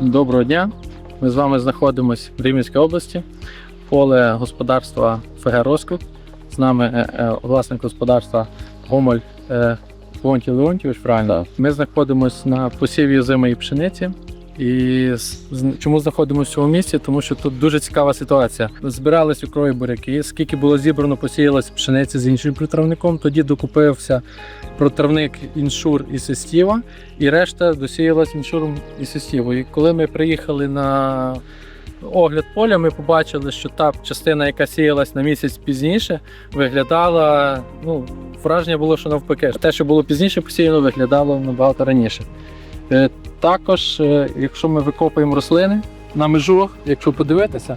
Доброго дня. Ми з вами знаходимося в Рівненській області, поле господарства ФГ Розкут. З нами е, е, власник господарства Гомоль е, Леонтій Леонтійович, правильно. Ми знаходимося на посіві зимої пшениці. І чому знаходимося в цьому місці? Тому що тут дуже цікава ситуація. Збирались укрої буряки, скільки було зібрано, посіялось пшениці з іншим притравником. Тоді докупився протравник іншур і сестіва, і решта досіялась іншуром і сестівою. І коли ми приїхали на огляд поля, ми побачили, що та частина, яка сіялась на місяць пізніше, виглядала. Ну, враження було, що навпаки. Те, що було пізніше посіяно, виглядало набагато раніше. Також, е, якщо ми викопуємо рослини на межах, якщо подивитися,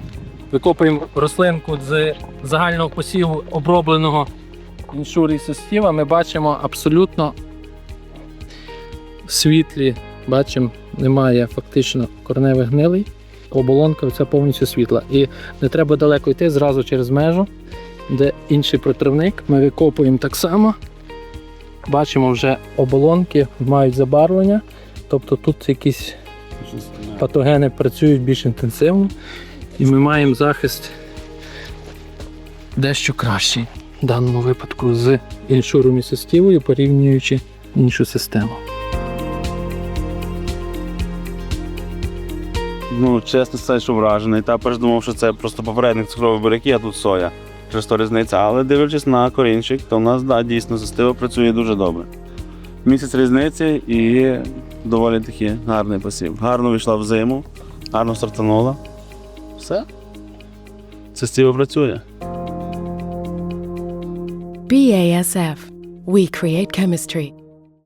викопуємо рослинку з загального посіву обробленого іншур і сестіва, ми бачимо абсолютно світлі, бачимо, немає фактично корневих гнилей. Оболонка це повністю світла. І не треба далеко йти зразу через межу, де інший протравник. Ми викопуємо так само. Бачимо, вже оболонки мають забарвлення. Тобто тут якісь патогени працюють більш інтенсивно, і ми маємо захист дещо кращий в даному випадку з іншуром і порівнюючи іншу систему. Ну, чесно сказати, що вражений. Також думав, що це просто попередник цукрової буряки, а тут соя. Через то різниця. Але дивлячись на корінчик, то в нас да, дійсно застива працює дуже добре. Місяць різниці і доволі таки гарний посів. Гарно вийшла в зиму, гарно стартанула. Все. Систива працює. BASF. We create chemistry.